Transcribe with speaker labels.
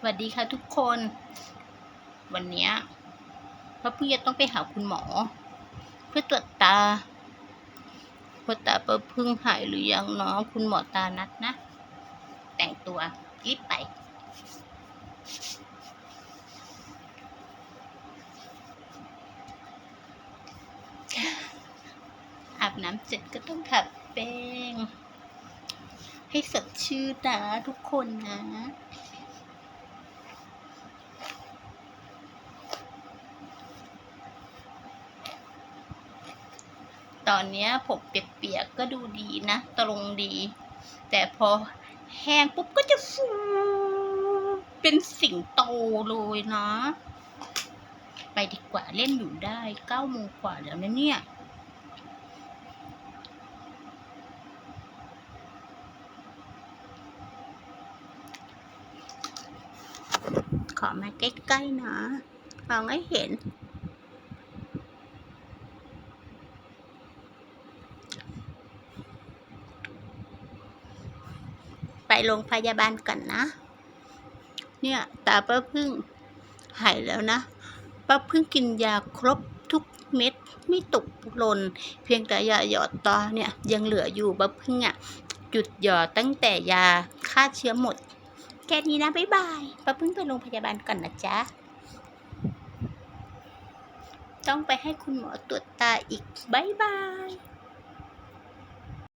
Speaker 1: สวัสดีค่ะทุกคน วันนี้ยป้าเพิ่จะต้องไปหาคุณหมอ เพื่อตรวจตาว่าตาป้าเพิ่งหายหรือยังเนาะคุณหมอตานัดนะ แต่งตัวรีบไป อาบน้ำเสร็จก็ต้องขับแป้งให้สดชื่นนะทุกคนนะ ตอนนี้ผมเปียกๆก็ดูดีนะ ตรงดี แต่พอแห้งปุ๊บก็จะฟูเป็นสิงโตเลยนะ ไปดีกว่าเล่นอยู่ได้เก้าโมงกว่าแล้วนะเนี่ยขอมาใกล้ๆนะมองให้เห็น ไปโรงพยาบาลก่อนนะ เนี่ยตาป้าพึ่งหายแล้วนะป้าพึ่งกินยาครบทุกเม็ดไม่ตกหล่นเพียงแต่ยาหยอดตาเนี่ยยังเหลืออยู่ป้าพึ่งอะหยุดหยอดตั้งแต่ยาฆ่าเชื้อหมด แค่นี้นะบ๊ายบายป้าพึ่งไปโรงพยาบาลก่อนนะจ๊ะต้องไปให้คุณหมอตรวจตาอีก บ๊ายบาย